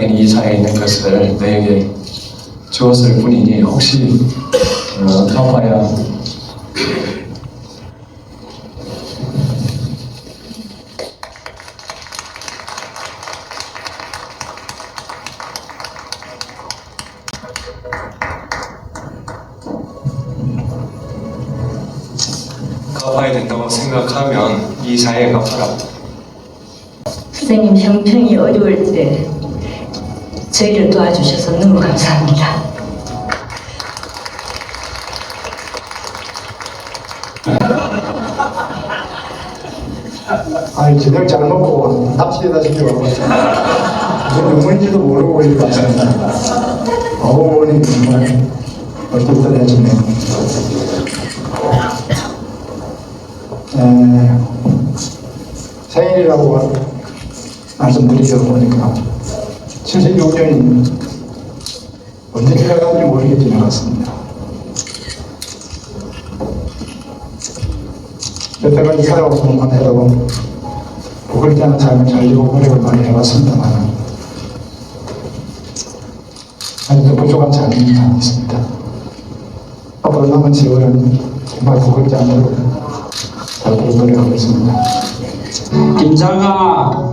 이 자리에 있는 것을 너에게 주었을 뿐이니 혹시 어, 가봐야 갚아야 된다고 생각하면 이 자리에 갚아라. 선생님 형편이 어려울 때 저희를 도와주셔서 너무 감사합니다. 아니 저녁 잘 먹고 납치되다 싶어가지고 무슨 영문인지도 모르고 왔습니다. 어머니 정말 얼떨떨해지네요. 에, 생일이라고 말씀드리다 보니까 76년이 언제 지나갔는지 모르게 지나갔습니다. 여태까지 살아오고만 해도 않은 삶을 살려고 노력을 많이 해왔습니다만 아직도 부족한 삶이 많이 있습니다. 앞으로 남은 세월은 정말 부글지 않도록 살도록 노력하겠습니다. 김장아